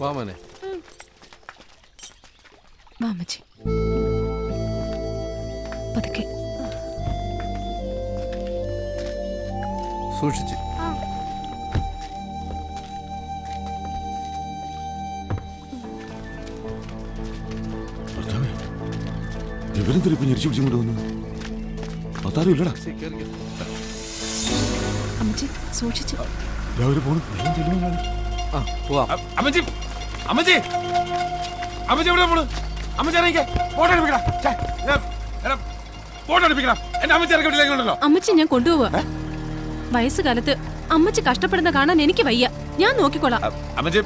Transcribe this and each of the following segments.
വാ മോനെ വാ അമ്മച്ചി പതുക്കെ. സൂക്ഷിച്ച്. ഇവരെന്തൊരു ഇപ്പൊ ഞെരിച്ചു പിടിച്ചും കൊണ്ടുവന്നു? അതാരും ഇല്ലടാ. അമ്മച്ചി സൂക്ഷിച്ച്. രാവിലെ പോകണം ആ പോവാം. അമ്മച്ചി അമ്മച്ചി. അമ്മച്ചി എവിടെ പോണു? അമ്മച്ചി ഇറങ്ങിക്കേ. ഫോട്ടോ അടുപ്പിക്കടാ ഫോട്ടോ എടുപ്പിക്കടാ. എന്റെ അമ്മച്ചി ഇറക്കി വിട്ടില്ലെങ്കിലുണ്ടല്ലോ അമ്മച്ചി ഞാൻ കൊണ്ടുപോവാ. വയസ്സുകാലത്ത് അമ്മച്ചി കഷ്ടപ്പെടുന്ന കാണാൻ എനിക്ക് വയ്യ. ഞാൻ നോക്കിക്കോളാം. അമ്മച്ചി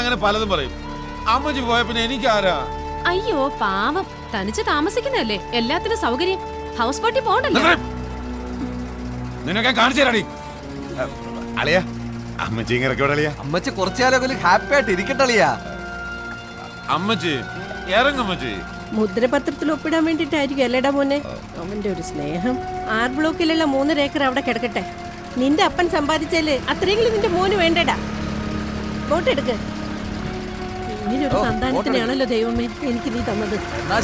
അങ്ങനെ പലതും പറയും. അമ്മച്ചി പോയ പിന്നെ എനിക്കാരാ? അയ്യോ പാവം. തനിച്ച് താമസിക്കുന്നതല്ലേ. എല്ലാത്തിനും സൗകര്യം. ഹൗസ് ബോട്ടിൽ പോകണ്ടല്ലോ. നിനക്കെ കാണിച്ചു തരാടി. അളിയ. അമ്മച്ചി ഇങ്ങനെ ഇറക്കി വിടളിയ അമ്മച്ചി കുറച്ചുകാലം ഹാപ്പി ആയിട്ട് ഇരിക്കട്ടളിയാ അമ്മച്ചി ഇറങ്ങമ്മച്ചി മുദ്രപത്രത്തിൽ ഒപ്പിടാൻ വേണ്ടിട്ടായിരിക്കും അല്ലേടാ മോനെ? അവന്റെ ഒരു സ്നേഹം. ആർ ബ്ലോക്കിലുള്ള മൂന്നര ഏക്കർ അവിടെ കിടക്കട്ടെ. നിന്റെ അപ്പൻ സമ്പാദിച്ചാൽ അത്രയെങ്കിലും നിന്റെ മോന് വേണ്ടടാ. വോട്ടെടുക്ക് ഇങ്ങനൊരു സന്താനത്തിനാണല്ലോ ദൈവമേ എനിക്ക് നീ തന്നത്. എന്നാ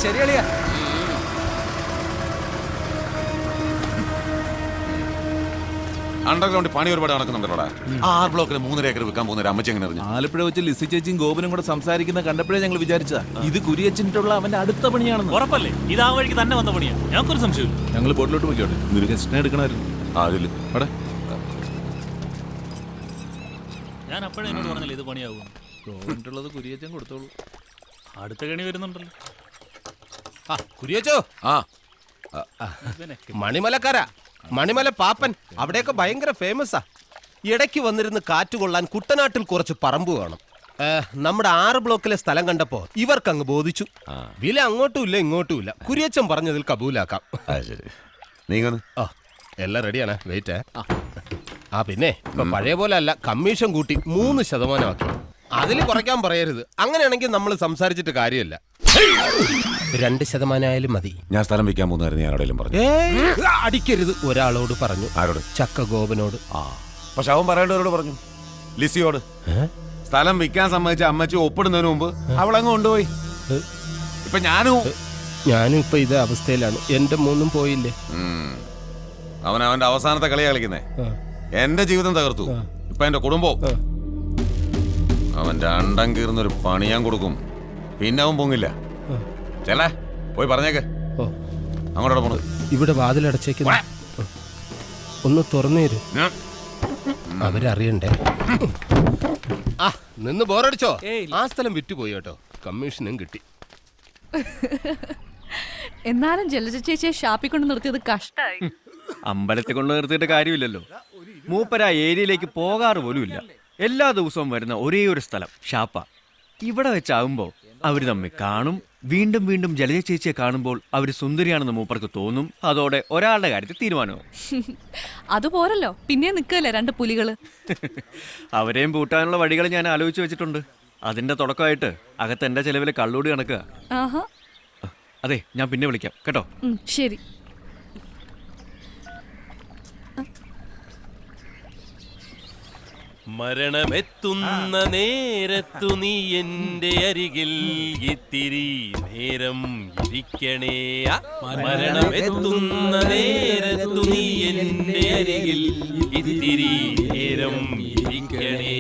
അണ്ടർഗ്രൗണ്ട് പണി ഒരുപാട് നടക്കുന്നുണ്ടല്ലോടാ ആറ് ബ്ലോക്കിൽ മൂന്നര ഏക്കർ വിൽക്കാൻ പോകുന്ന ഒരു അമ്മച്ചി എങ്ങനെ അറിഞ്ഞു ആലപ്പുഴ വെച്ച് ലിസി ചേച്ചിയും ഗോപനും കൂടെ സംസാരിക്കുന്ന കണ്ടപ്പോഴേ ഞങ്ങൾ വിചാരിച്ചതാ ഇത് കുരിയച്ചിട്ടുള്ള അവന്റെ അടുത്ത പണിയാണെന്ന്. ഉറപ്പല്ലേ? ഇത് ആ വഴിക്ക് തന്നെ വന്ന പണിയാ. ഞങ്ങൾക്കൊരു സംശയം ഞങ്ങൾ ബോട്ടിലോട്ട് പോയിക്കോട്ടെ. ഗസ്റ്റിനെ എടുക്കണമായിരുന്നു. അതിൽ. അവിടെ ഞാൻ അപ്പോഴേ എന്നോട് പറഞ്ഞില്ല ഇത് പണിയാവും. ഗോപനുള്ളത് കുരിയച്ചൻ കൊടുത്തോളൂ. അടുത്ത കണി വരുന്നുണ്ടല്ലോ. കുരിയച്ചോ? ആ. മണിമലക്കാര. മണിമല പാപ്പൻ അവിടെയൊക്കെ ഭയങ്കര ഫേമസാ ഇടയ്ക്ക് വന്നിരുന്ന് കാറ്റ് കൊള്ളാൻ കുട്ടനാട്ടിൽ കുറച്ച് പറമ്പ് വേണം. ഏ, നമ്മുടെ ആറ് ബ്ലോക്കിലെ സ്ഥലം കണ്ടപ്പോ ഇവർക്കങ്ങ് ബോധിച്ചു. വില അങ്ങോട്ടും ഇല്ല ഇങ്ങോട്ടും ഇല്ല. കുരിയച്ചൻ പറഞ്ഞതിൽ കബൂലാക്കാം. അത് ശരി. നീങ്ങന്ന് ആ എല്ലാം റെഡിയാണ് വെയിറ്റ് ആ. പിന്നെ ഇപ്പൊ പഴയ പോലെ അല്ല കമ്മീഷൻ കൂട്ടി മൂന്ന് ശതമാനമാക്കി. അതിൽ കുറയ്ക്കാൻ പറയരുത്. അങ്ങനെയാണെങ്കിൽ നമ്മൾ സംസാരിച്ചിട്ട് കാര്യമില്ല. രണ്ട് ശതമാനമായാലും മതി. ഞാൻ സ്ഥലം വെക്കാൻ പോകുന്നായിരുന്നു ഞാൻ ആരോടെങ്കിലും പറഞ്ഞു. ഏ അടിക്കരുത്. ഒരാളോട് പറഞ്ഞു. ആരോട്? ചക്ക ഗോപനോട് ആ പക്ഷെ അവൻ പറയേണ്ടവരോട് പറഞ്ഞു. ലിസിയോട്. സ്ഥലം വിൽക്കാൻ സമ്മതിച്ച അമ്മച്ചി ഒപ്പിടുന്നതിന് മുമ്പ് അവളങ്ങ് കൊണ്ടുപോയി. ഇപ്പൊ ഞാനും ഞാനും ഇപ്പൊ ഇതേ അവസ്ഥയിലാണ്. എന്റെ മൂന്നും പോയില്ലേ. അവൻ അവന്റെ അവസാനത്തെ കളിയാ കളിക്കുന്നേ. എന്റെ ജീവിതം തകർത്തു. ഇപ്പൊ എന്റെ കുടുംബവും അവന്റെ അണ്ടം കീർന്നൊരു പണി ഞാൻ കൊടുക്കും. പിന്നെ അവൻ പൊങ്ങില്ല. ചെല്ലേ പോയി പറഞ്ഞേക്ക്. ഓ. അങ്ങോട്ട് പോണത് ഇവിടെ വാതിലടച്ചേക്കുന്ന ഒന്ന് തുറന്നേര്. അവരറിയണ്ടേ? ആ നിന്ന് ബോറടിച്ചോ? ആ സ്ഥലം വിറ്റുപോയി കേട്ടോ. കമ്മീഷനും കിട്ടി. എന്നാലും ജലജ ചേച്ചിയെ ഷാപ്പിൽ കൊണ്ട് നിർത്തിയത് കഷ്ടായി. അമ്പലത്തിൽ കൊണ്ട് നിർത്തിയിട്ട് കാര്യമില്ലല്ലോ. മൂപ്പര ഏരിയയിലേക്ക് പോകാറ് പോലുമില്ല. എല്ലാ ദിവസവും വരുന്ന ഒരേ ഒരു സ്ഥലം ഷാപ്പ. ഇവിടെ വെച്ചാകുമ്പോൾ അവർ തമ്മിൽ കാണും. വീണ്ടും വീണ്ടും ജലജ ചേച്ചിയെ കാണുമ്പോൾ അവർ സുന്ദരിയാണെന്ന് മൂപ്പർക്ക് തോന്നും. അതോടെ ഒരാളുടെ കാര്യത്തിൽ തീരുമാനവും. അതുപോരല്ലോ പിന്നെ നിൽക്കല്ലേ രണ്ട് പുലികൾ അവരെയും പൂട്ടാനുള്ള വഴികൾ ഞാൻ ആലോചിച്ച് വെച്ചിട്ടുണ്ട്. അതിന്റെ തുടക്കമായിട്ട് അകത്ത് എന്റെ ചെലവിൽ കള്ളൂടി കണക്കുക അതെ ഞാൻ പിന്നെ വിളിക്കാം. കേട്ടോ? ശരി. മരണമെത്തുന്ന നേരത്തു നീ എന്റെ അരികിൽ ഇത്തിരി നേരം ഇരിക്കണേ. മരണമെത്തുന്ന നേരത്തു നീ എന്റെ അരികിൽ ഇത്തിരി നേരം ഇരിക്കണേ.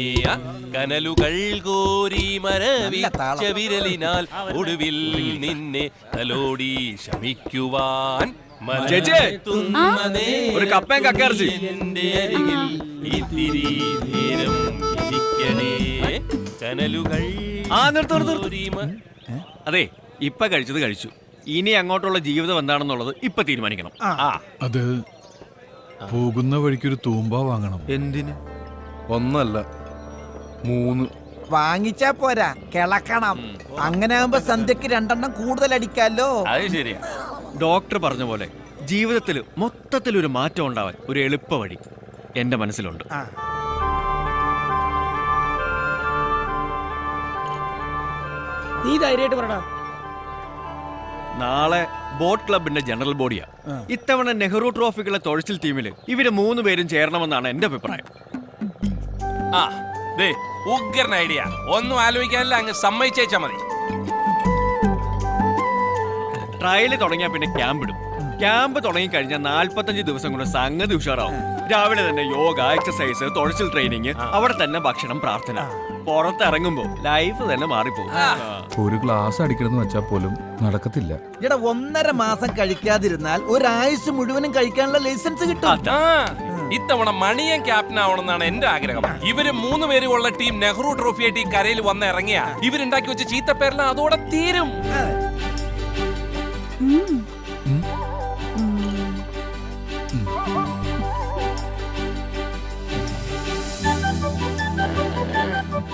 കനലുകൾ കോരി മരവിച്ച വിരലിനാൽ ഒടുവിൽ നിന്നെ തലോടി ശമിക്കുവാൻ ചേച്ചി, ഒരു കപ്പയും കക്കയിറച്ചി. ആ. നിർത്ത് നിർത്ത് അതെ ഇപ്പൊ കഴിച്ചത് കഴിച്ചു. ഇനി അങ്ങോട്ടുള്ള ജീവിതം എന്താണെന്നുള്ളത് ഇപ്പൊ തീരുമാനിക്കണം. ആ. അത് പോകുന്ന വഴിക്ക് ഒരു തൂമ്പ വാങ്ങണം. എന്തിന്? ഒന്നല്ല മൂന്ന്. വാങ്ങിച്ചാ പോരാ കിളക്കണം. അങ്ങനെ ആകുമ്പോ സന്ധ്യക്ക് രണ്ടെണ്ണം കൂടുതൽ അടിക്കാലോ അത് ശരിയാ. ഡോക്ടർ പറഞ്ഞ പോലെ ജീവിതത്തിൽ മൊത്തത്തിൽ ഒരു മാറ്റം ഉണ്ടാവാൻ ഒരു എളുപ്പ വഴി എന്റെ മനസ്സിലുണ്ട്. നീ ധൈര്യമായിട്ട് പറടാ. നാളെ ബോട്ട് ക്ലബിന്റെ ജനറൽ ബോഡിയാ. ഇത്തവണ നെഹ്റു ട്രോഫിക്കുള്ള തൊഴിച്ചിൽ ടീമിൽ ഇവർ മൂന്ന് പേരും ചേരണമെന്നാണ് എന്റെ അഭിപ്രായം. ആ ദേ ഉഗ്രൻ ഐഡിയ. ഒന്നും ആലോചിക്കാനില്ല അങ്ങ് സമ്മതിച്ചേച്ചാ മതി. ട്രയൽ തുടങ്ങിയാൽ പിന്നെ ക്യാമ്പ് ഇടും. ക്യാമ്പ് തുടങ്ങി കഴിഞ്ഞാൽ നാല്പത്തഞ്ച് ദിവസം കൊണ്ട് സംഗതി ഉഷാറാവും. രാവിലെ തന്നെ യോഗ എക്സസൈസ് തുഴച്ചിൽ ട്രെയിനിങ് അവിടെ തന്നെ ഭക്ഷണം പ്രാർത്ഥന. പുറത്തിറങ്ങുമ്പോ ലൈഫ് തന്നെ മാറിപ്പോകും. ഒരു ഗ്ലാസ് അടിക്കണമെന്ന് വെച്ചാൽ പോലും നടക്കത്തില്ല. എടാ ഒന്നര മാസം കഴിക്കാതിരുന്നാൽ ഒരാഴ്ച മുഴുവനും കഴിക്കാനുള്ള ലൈസൻസ് കിട്ടും. ആ, ഇത്തവണ മണിയൻ ക്യാപ്റ്റൻ ആവണമെന്നാണ് എന്റെ ആഗ്രഹം. ഇവർ മൂന്ന് പേരുള്ള ടീം നെഹ്റു ട്രോഫി ആയിട്ട് ഈ കരയിൽ വന്ന് ഇറങ്ങിയ. ഇവരുണ്ടാക്കി വെച്ച ചീത്തപ്പേരെല്ലാം അതോടെ തീരും.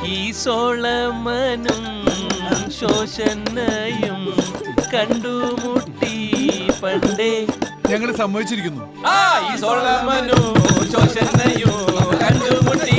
ഈ സോളമനും ശോഷനയും കണ്ടുമുട്ടി പണ്ടേ. ഞങ്ങൾ സമ്മതിച്ചിരിക്കുന്നു. ആ ഈ സോളമനും ശോഷനയോ കണ്ടുമുട്ടി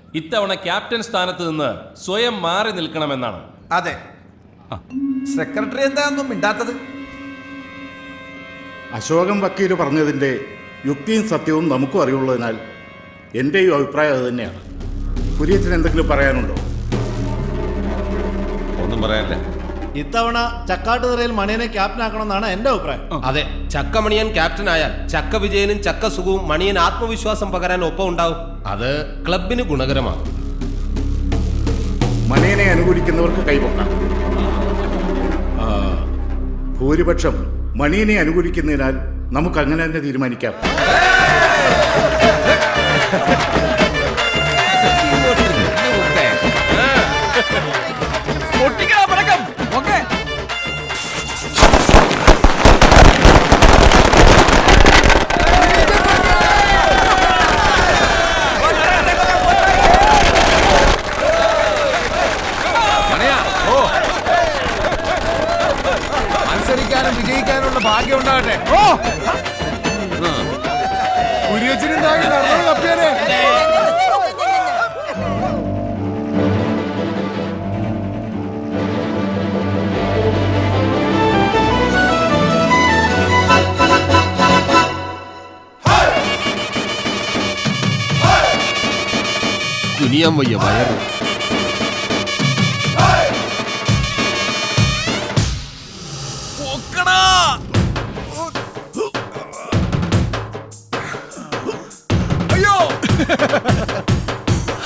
ഇത്തവണ ക്യാപ്റ്റൻ സ്ഥാനത്ത് നിന്ന് സ്വയം മാറി നിൽക്കണമെന്നാണ്. അതെ. സെക്രട്ടറി എന്താണെന്നും മിണ്ടാത്തത്. അശോകം വക്കീൽ പറഞ്ഞതിന്റെ യുക്തിയും സത്യവും നമുക്കും അറിയുള്ളതിനാൽ എന്റെയും അഭിപ്രായം അത് തന്നെയാണ്. കുര്യത്തിന് എന്തെങ്കിലും പറയാനുണ്ടോ? ഒന്നും പറയാനില്ല. ഇത്തവണ ചക്കാട്ടുതറയിൽ മണിയനെ ക്യാപ്റ്റൻ ആക്കണമെന്നാണ് എന്റെ അഭിപ്രായം. അതെ ചക്കമണിയൻ ക്യാപ്റ്റൻ ആയാൽ ചക്ക വിജയനും ചക്ക സുഖവും മണിയൻ ആത്മവിശ്വാസം പകരാൻ ഒപ്പം ഉണ്ടാവും അത് ക്ലബിന് ഗുണകരമാണ്. മനേനെ അനുകൂലിക്കുന്നവർക്ക് കൈപൊക്കാം ആ, ഭൂരിപക്ഷം മണിയനെ അനുകൂലിക്കുന്നതിനാൽ നമുക്ക് അങ്ങനെ തന്നെ തീരുമാനിക്കാം. ഓക്കെ കുനിയാൻ വയ്യ വയറ്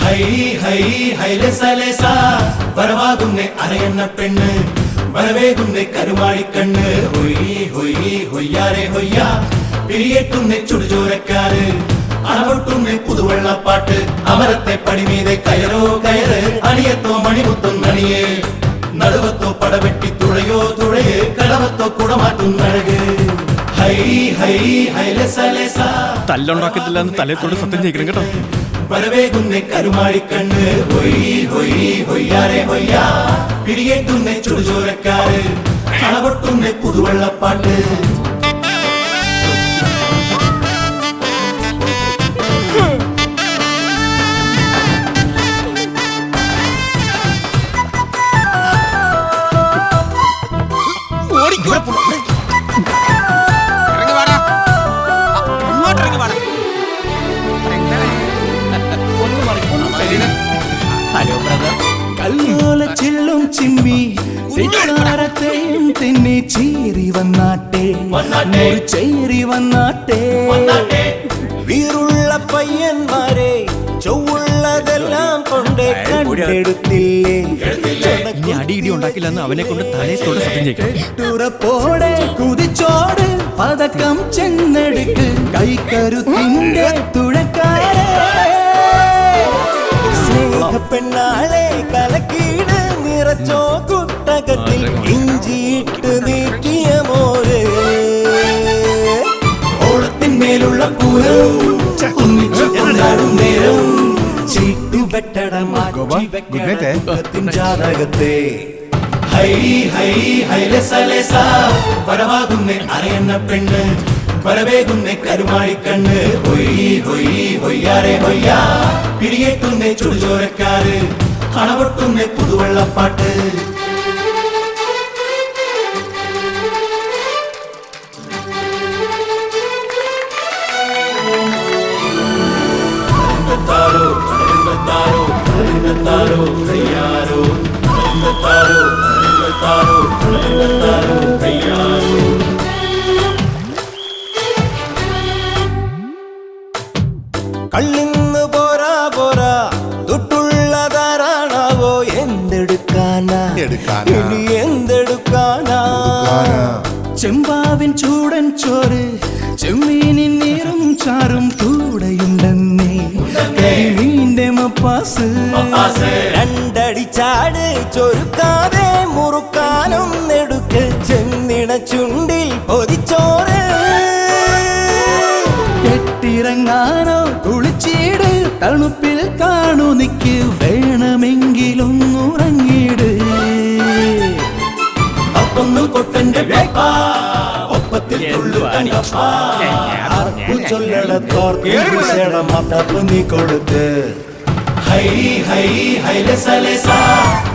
ഹൈ ഹൈ ഹൈലസലേസ വരവാകുന്നേ അരയണ്ണ പെണ്ണ്. വരവേകുന്നേ കരുമാടിക്കണ്ണ് ഹൊയ് ഹൊയ് ഹൊയ്യാരെ ഹൊയ്യ പിരിയേറ്റുന്നേ ചുടുചോരക്കാര്. അണവൊട്ടുന്നേ പുതുവെള്ളപ്പാട്ട്. അമരത്തെ പടിമീതെ കയറോ കയറ്. അണിയത്തോ മണിമുത്തും നണിയേ നടുവത്തോ പടവെട്ടി തുഴയോ തുഴയേ. കടവത്തോ കുടമാറ്റും തല്ലുണ്ടാക്കത്തില്ല എന്ന് തലയത്തോട് സത്യം ചെയ്യിക്കണം കേട്ടോ. വരവേകുന്ന കരുമാടിക്കണ്ണ് ഹൊയ് ഹൊയ് ഹൊയ്യാരെ ഹൊയ്യാ. പിടിയേറ്റുന്ന ചുടുചോരക്കാര്. അളവൊട്ടുന്ന പുതുവെള്ളപ്പാട്ട്. കല്ലോല ചില്ലും ചിമ്മി തെറ്റാരത്തെയും തെന്നി ചീറി വന്നാട്ടെ ഒരു ചേരി വന്നാട്ടെ വീറുള്ള പയ്യന്മാരെ ചൊവ്വുള്ളതെല്ലാം കൊണ്ട് കണ്ടെടുത്തില്ലേ ഇനി അടിയിടി ഉണ്ടാക്കില്ല എന്ന് അവനെ കൊണ്ട് തലയത്തോട് സത്യം ചെയ്യിക്കണം. തുറപ്പോടെ കുതിച്ചോട് പതക്കം ചെന്നെടുക്ക്. കൈക്കരുത്തിന്റെ തുഴക്കാരെ. കലക്കീട് നിറച്ചോ കുട്ടകത്തിൽ ഇഞ്ചിയിട്ട് നീക്കിയ മോര്. ഓളത്തിന്മേലുള്ള പൂരം ഒന്നിച്ചു കൊണ്ടാടും നേരം. ചീട്ട് വെട്ടട മാറ്റി വെക്കട ജാതകത്തെ ഹൈ ഹൈ ഹൈലസലസ വരവാകുന്ന അറിയുന്ന പെണ്ണ് വരവേകുന്ന കരുമാടിക്കണ്ണ് ഹൊയ് ഹൊയ് ഹൊയ്യാരെ ഹൊയ്യാ പിടിയേറ്റുന്ന ചുടുചോരക്കാര് അണവൊട്ടുന്ന പുതുവെള്ളപ്പാട്ട് താരോ താരോ താരോ കയ്യാരോ താരോ താരോ താരോ കയ്യാരോ കള്ളിന്ന് പോരാ പോരാ തൊട്ടുള്ളതാരാണാവോ? എന്തെടുക്കാനാ? ഇനി എന്തെടുക്കാനാ? ചെമ്പാവിൻ ചൂടൻ ചോറ് ചെമ്മീനിൻ നീറും ചാറും കൂടെയുണ്ടെന്നേ. കരിമീന്റെ മപ്പാസ് രണ്ടടിച്ചാട് ചൊരുക്കാതെ മുറുക്കാനും നെടുക്ക് ചെന്നിട ചുണ്ടിൽ പൊതിച്ചോറ് കെട്ടിറങ്ങാനോ കുളിച്ചീട് തണുപ്പിൽ കാണു നിക്ക് വേണമെങ്കിലൊന്നുറങ്ങിട് അപ്പൊന്നും കൊട്ടന്റെ വേപ്പാ ഒപ്പത്തിൽ തുള്ളു നീ ആർക്കു ചൊല്ലടത്തോർക്കേട മത്തപ്പ് നീ കൊടുത്ത് ഹൈ ഹൈ ഹൈലസലസ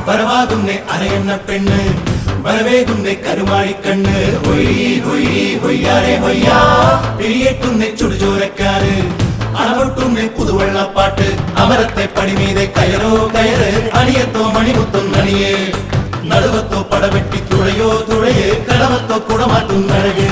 വരവാകുന്ന അരയണ്ണ പെണ്ണ് വരവേകുന്ന കരുമാടിക്കണ്ണ് ഹൊയ് ഹൊയ് ഹൊയ്യാരെ ഹൊയ്യാ പിരിയേറ്റുന്ന ചുടുചോരക്കാര് അളവൊട്ടുന്ന പുതുവെള്ളപ്പാട്ട് അമരത്തെ പടിമീതെ കയറോ കയറ് അണിയത്തോ മണിമുത്തും നണിയേ നടുവത്തോ പടവെട്ടി തുഴയോ തുഴയേ കടവത്തോ കുടമാറ്റും നഴകേ